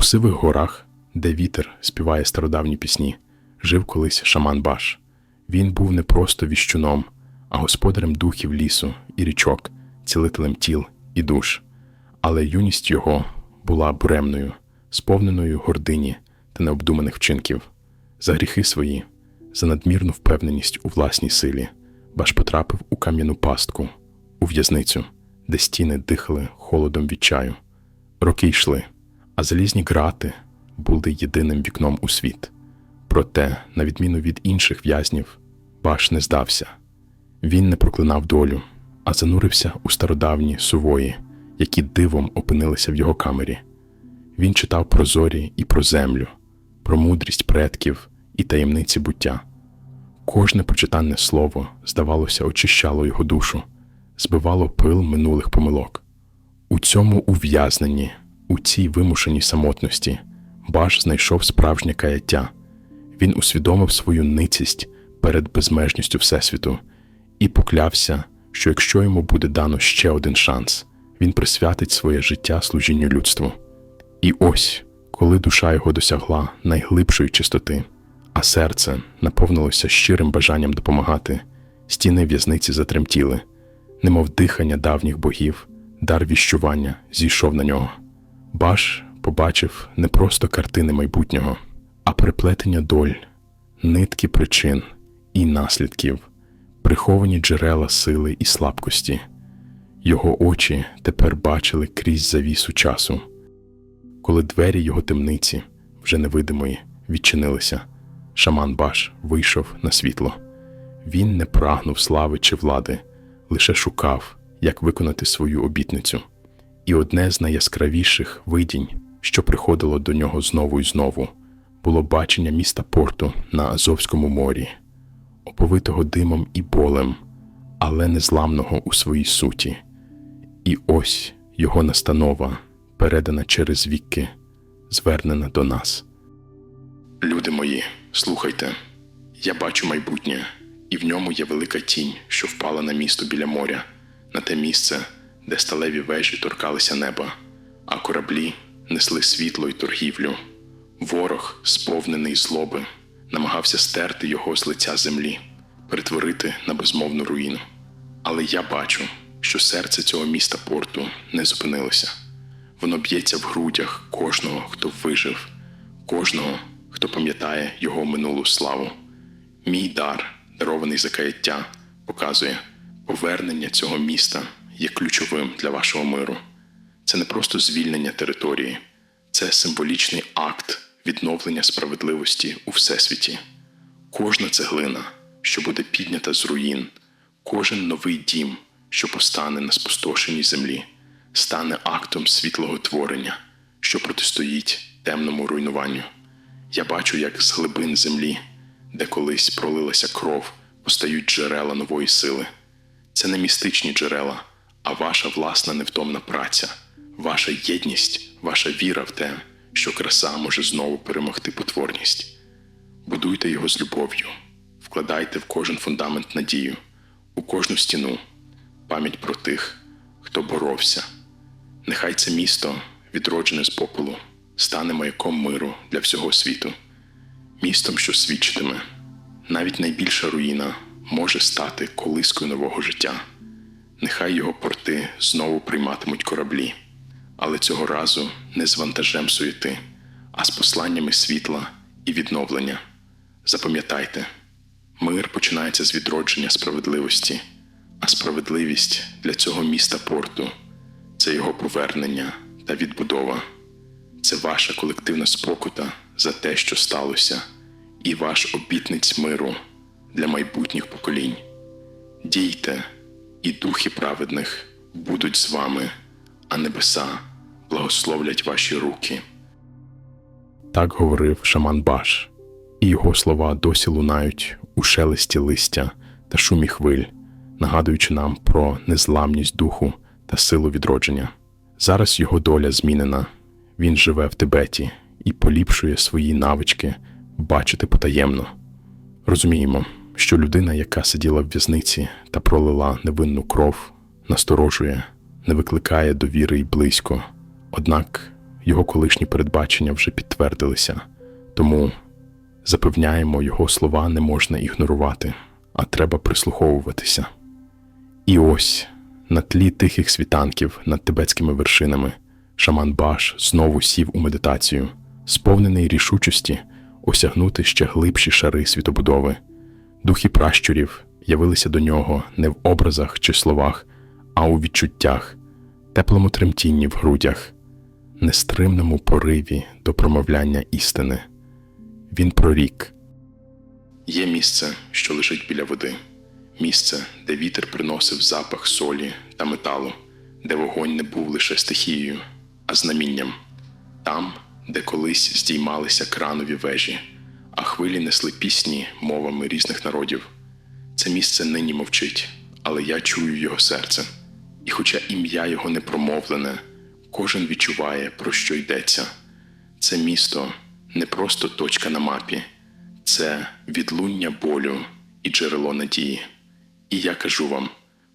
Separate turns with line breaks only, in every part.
У сивих горах, де вітер співає стародавні пісні, жив колись шаман Баш. Він був не просто віщуном, а господарем духів лісу і річок, цілителем тіл і душ. Але юність його була буремною, сповненою гордині та необдуманих вчинків. За гріхи свої, за надмірну впевненість у власній силі, Баш потрапив у кам'яну пастку, у в'язницю, де стіни дихали холодом відчаю. Роки йшли, а залізні грати були єдиним вікном у світ. Проте, на відміну від інших в'язнів, Баш не здався. Він не проклинав долю, а занурився у стародавні сувої, які дивом опинилися в його камері. Він читав про зорі і про землю, про мудрість предків і таємниці буття. Кожне прочитане слово, здавалося, очищало його душу, збивало пил минулих помилок. У цьому ув'язненні, у цій вимушеній самотності, Баш знайшов справжнє каяття. Він усвідомив свою ницість перед безмежністю Всесвіту і поклявся, що якщо йому буде дано ще один шанс, він присвятить своє життя служінню людству. І ось, коли душа його досягла найглибшої чистоти, а серце наповнилося щирим бажанням допомагати, стіни в'язниці затремтіли, немов дихання давніх богів, дар віщування зійшов на нього. Баш побачив не просто картини майбутнього, а переплетення доль, нитки причин і наслідків, приховані джерела сили і слабкості. Його очі тепер бачили крізь завісу часу. Коли двері його темниці, вже невидимої, відчинилися, шаман Баш вийшов на світло. Він не прагнув слави чи влади, лише шукав, як виконати свою обітницю. І одне з найяскравіших видінь, що приходило до нього знову і знову, було бачення міста порту на Азовському морі, оповитого димом і болем, але незламного у своїй суті. І ось його настанова, передана через віки, звернена до нас. Люди мої, слухайте, я бачу майбутнє, і в ньому є велика тінь, що впала на місто біля моря, на те місце, де сталеві вежі торкалися неба, а кораблі несли світло й торгівлю. Ворог, сповнений злоби, намагався стерти його з лиця землі, перетворити на безмовну руїну. Але я бачу, що серце цього міста порту не зупинилося. Воно б'ється в грудях кожного, хто вижив, кожного, хто пам'ятає його минулу славу. Мій дар, дарований за каяття, показує, повернення цього міста є ключовим для вашого миру. Це не просто звільнення території, це символічний акт відновлення справедливості у всесвіті. Кожна цеглина, що буде піднята з руїн, кожен новий дім, що постане на спустошеній землі, стане актом світлого творення, що протистоїть темному руйнуванню. Я бачу, як з глибин землі, де колись пролилася кров, постають джерела нової сили. Це не містичні джерела, а ваша власна невтомна праця, ваша єдність, ваша віра в те, що краса може знову перемогти потворність. Будуйте його з любов'ю, вкладайте в кожен фундамент надію, у кожну стіну, пам'ять про тих, хто боровся. Нехай це місто, відроджене з попелу, стане маяком миру для всього світу, містом, що свідчитиме, навіть найбільша руїна може стати колискою нового життя. Нехай його порти знову прийматимуть кораблі, але цього разу не з вантажем суєти, а з посланнями світла і відновлення. Запам'ятайте, мир починається з відродження справедливості, а справедливість для цього міста порту це його повернення та відбудова. Це ваша колективна спокута за те, що сталося, і ваш обітниць миру для майбутніх поколінь. Дійте, і духи праведних будуть з вами, а небеса благословлять ваші руки. Так говорив шаман Баш, і його слова досі лунають у шелесті листя та шумі хвиль, нагадуючи нам про незламність духу та силу відродження. Зараз його доля змінена. Він живе в Тибеті і поліпшує свої навички бачити потаємно. Розуміємо, що людина, яка сиділа в в'язниці та пролила невинну кров, насторожує, не викликає довіри й близько. Однак його колишні передбачення вже підтвердилися, тому запевняємо, його слова не можна ігнорувати, а треба прислуховуватися. І ось на тлі тихих світанків над тибетськими вершинами шаман Баш знову сів у медитацію, сповнений рішучості осягнути ще глибші шари світобудови. Духи пращурів явилися до нього не в образах чи словах, а у відчуттях, теплому тремтінні в грудях, нестримному пориві до промовляння істини. Він прорік. Є місце, що лежить біля води, місце, де вітер приносив запах солі та металу, де вогонь не був лише стихією, а знамінням, там, де колись здіймалися кранові вежі, а хвилі несли пісні мовами різних народів. Це місце нині мовчить, але я чую його серце. І хоча ім'я його не промовлене, кожен відчуває, про що йдеться. Це місто не просто точка на мапі, це відлуння болю і джерело надії. І я кажу вам,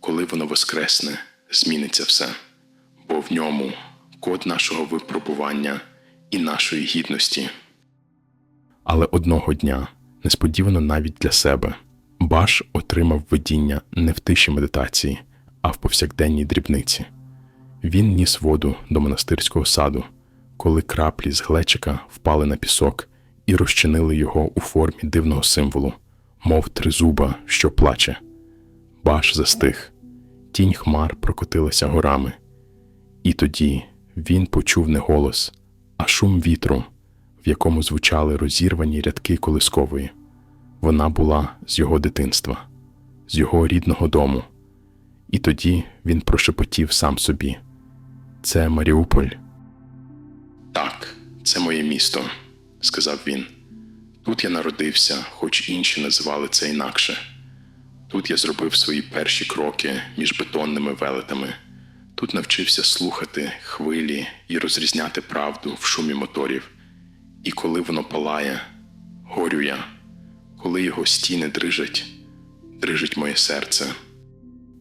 коли воно воскресне, зміниться все, бо в ньому код нашого випробування і нашої гідності. Але одного дня, несподівано навіть для себе, Баш отримав видіння не в тиші медитації, а в повсякденній дрібниці. Він ніс воду до монастирського саду, коли краплі з глечика впали на пісок і розчинили його у формі дивного символу, мов тризуба, що плаче. Баш застиг, тінь хмар прокотилася горами. І тоді він почув не голос, а шум вітру, в якому звучали розірвані рядки колискової. Вона була з його дитинства, з його рідного дому. І тоді він прошепотів сам собі: Це Маріуполь. Так, це моє місто, сказав він. Тут я народився, хоч інші називали це інакше. Тут я зробив свої перші кроки між бетонними велетами. Тут навчився слухати хвилі і розрізняти правду в шумі моторів. І коли воно палає, горю я, коли його стіни дрижать, дрижить моє серце.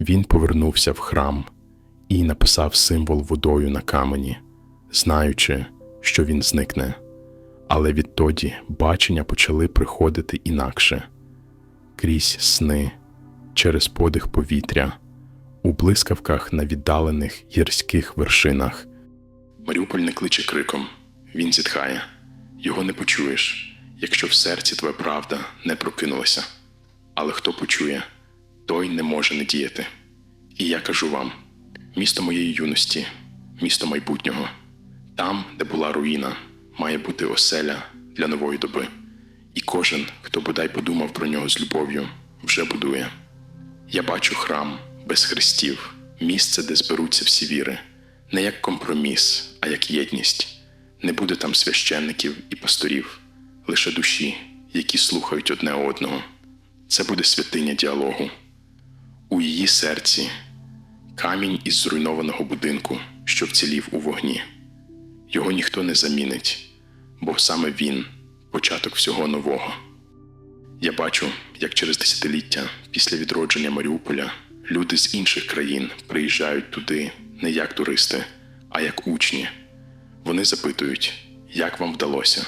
Він повернувся в храм і написав символ водою на камені, знаючи, що він зникне. Але відтоді бачення почали приходити інакше крізь сни, через подих повітря, у блискавках на віддалених гірських вершинах. Маріуполь не кличе криком, він зітхає. Його не почуєш, якщо в серці твоя правда не прокинулася. Але хто почує, той не може не діяти. І я кажу вам: місто моєї юності, місто майбутнього, там, де була руїна, має бути оселя для нової доби. І кожен, хто бодай подумав про нього з любов'ю, вже будує. Я бачу храм без хрестів, місце, де зберуться всі віри, не як компроміс, а як єдність. Не буде там священників і пасторів, лише душі, які слухають одне одного. Це буде святиня діалогу. У її серці камінь із зруйнованого будинку, що вцілів у вогні. Його ніхто не замінить, бо саме він початок всього нового. Я бачу, як через десятиліття після відродження Маріуполя люди з інших країн приїжджають туди не як туристи, а як учні. Вони запитують, як вам вдалося,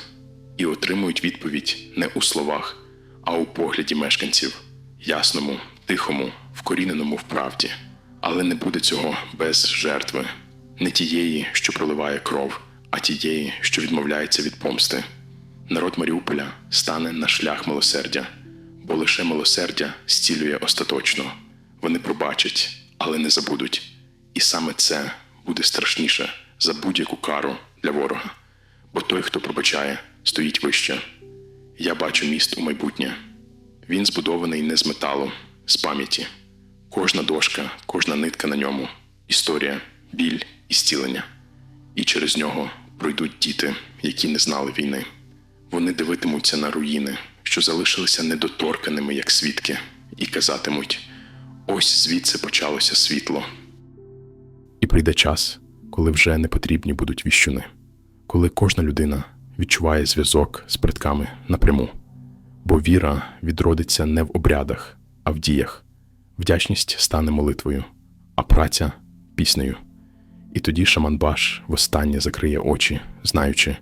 і отримують відповідь не у словах, а у погляді мешканців, ясному, тихому, вкоріненому в правді. Але не буде цього без жертви, не тієї, що проливає кров, а тієї, що відмовляється від помсти. Народ Маріуполя стане на шлях милосердя, бо лише милосердя зцілює остаточно. Вони пробачать, але не забудуть. І саме це буде страшніше за будь-яку кару для ворога. Бо той, хто пробачає, стоїть вище. Я бачу міст у майбутнє. Він збудований не з металу, з пам'яті. Кожна дошка, кожна нитка на ньому історія, біль і зцілення. І через нього пройдуть діти, які не знали війни. Вони дивитимуться на руїни, що залишилися недоторканими, як свідки, і казатимуть: ось звідси почалося світло. І прийде час, коли вже не потрібні будуть віщуни, коли кожна людина відчуває зв'язок з предками напряму, бо віра відродиться не в обрядах, а в діях. Вдячність стане молитвою, а праця піснею. І тоді шаман Баш востаннє закриє очі, знаючи,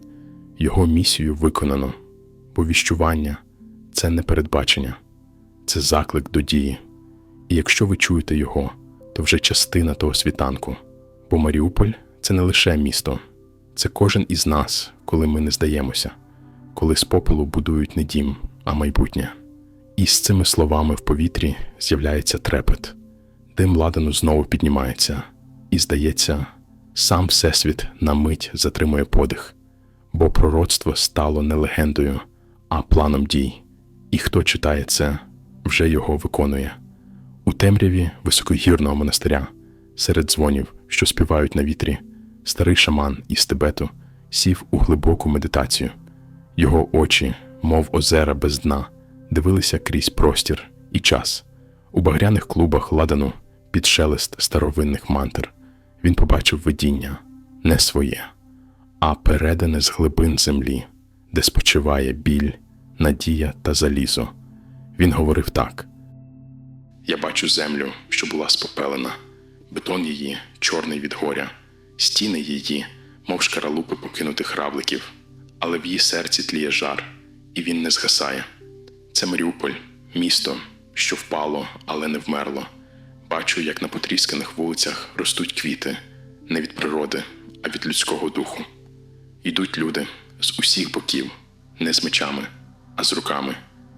його місію виконано, бо віщування це не передбачення, це заклик до дії. І якщо ви чуєте його, то вже частина того світанку. Бо Маріуполь це не лише місто, це кожен із нас, коли ми не здаємося, коли з попелу будують не дім, а майбутнє. І з цими словами в повітрі з'являється трепет, дим ладану знову піднімається, і, здається, сам Всесвіт на мить затримує подих, бо пророцтво стало не легендою, а планом дій, і хто читає це, вже його виконує. У темряві високогірного монастиря, серед дзвонів, що співають на вітрі, старий шаман із Тибету сів у глибоку медитацію. Його очі, мов озера без дна, дивилися крізь простір і час. У багряних клубах ладану під шелест старовинних мантр. Він побачив видіння не своє, а передане з глибин землі, де спочиває біль, надія та залізо. Він говорив так. Я бачу землю, що була спопелена, бетон її чорний від горя, стіни її, мов шкаралупи покинутих равликів, але в її серці тліє жар, і він не згасає. Це Маріуполь, місто, що впало, але не вмерло. Бачу, як на потрісканих вулицях ростуть квіти не від природи, а від людського духу. Йдуть люди з усіх боків, не з мечами, а з руками,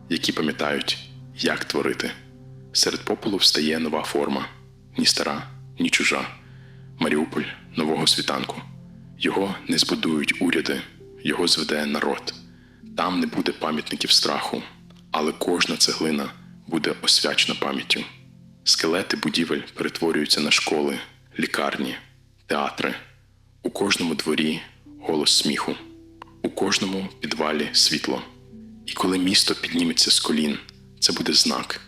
які пам'ятають, як творити. Серед попелу встає нова форма ні стара, ні чужа. Маріуполь нового світанку. Його не збудують уряди, його зведе народ. Там не буде пам'ятників страху, але кожна цеглина буде освячена пам'яттю. Скелети будівель перетворюються на школи, лікарні, театри. У кожному дворі голос сміху, у кожному підвалі світло. І коли місто підніметься з колін, це буде знак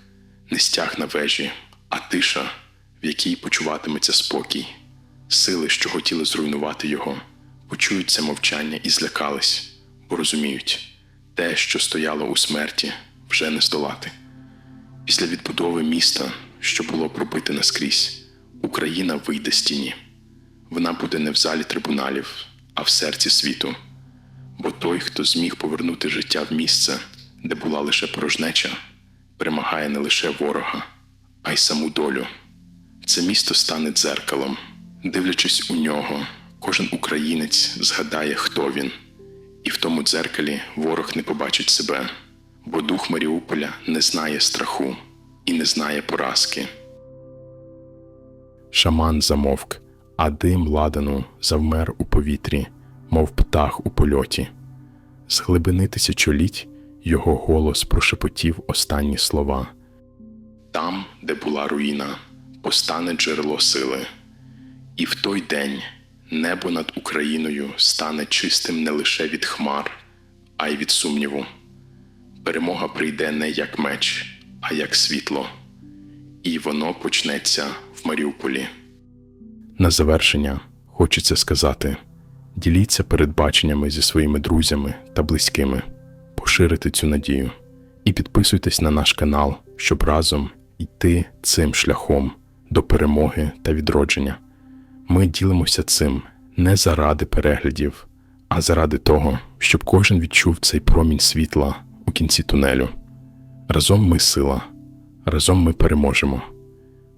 не стяг на вежі, а тиша, в якій почуватиметься спокій. Сили, що хотіли зруйнувати його, почують це мовчання і злякались, бо розуміють, те, що стояло у смерті, вже не здолати. Після відбудови міста, що було пробите наскрізь, Україна вийде з тіні. Вона буде не в залі трибуналів, а в серці світу. Бо той, хто зміг повернути життя в місце, де була лише порожнеча, перемагає не лише ворога, а й саму долю. Це місто стане дзеркалом. Дивлячись у нього, кожен українець згадає, хто він, і в тому дзеркалі ворог не побачить себе, бо дух Маріуполя не знає страху і не знає поразки. Шаман замовк, а дим ладану завмер у повітрі, мов птах у польоті. З глибини тисячоліть його голос прошепотів останні слова. Там, де була руїна, постане джерело сили, і в той день небо над Україною стане чистим не лише від хмар, а й від сумніву. Перемога прийде не як меч, а як світло, і воно почнеться в Маріуполі. На завершення хочеться сказати: діліться передбаченнями зі своїми друзями та близькими, поширити цю надію і підписуйтесь на наш канал, щоб разом йти цим шляхом до перемоги та відродження. Ми ділимося цим не заради переглядів, а заради того, щоб кожен відчув цей промінь світла у кінці тунелю. Разом ми сила, разом ми переможемо.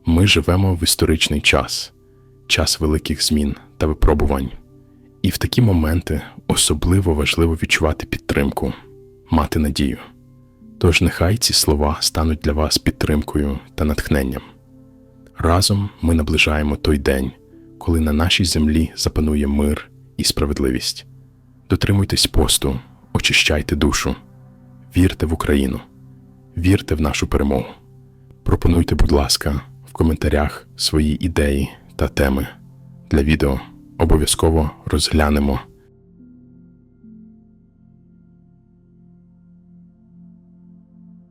Ми живемо в історичний час, час великих змін та випробувань. І в такі моменти особливо важливо відчувати підтримку, мати надію. Тож нехай ці слова стануть для вас підтримкою та натхненням. Разом ми наближаємо той день, коли на нашій землі запанує мир і справедливість. Дотримуйтесь посту, очищайте душу, вірте в Україну, вірте в нашу перемогу. Пропонуйте, будь ласка, в коментарях свої ідеї та теми для відео. Обов'язково розглянемо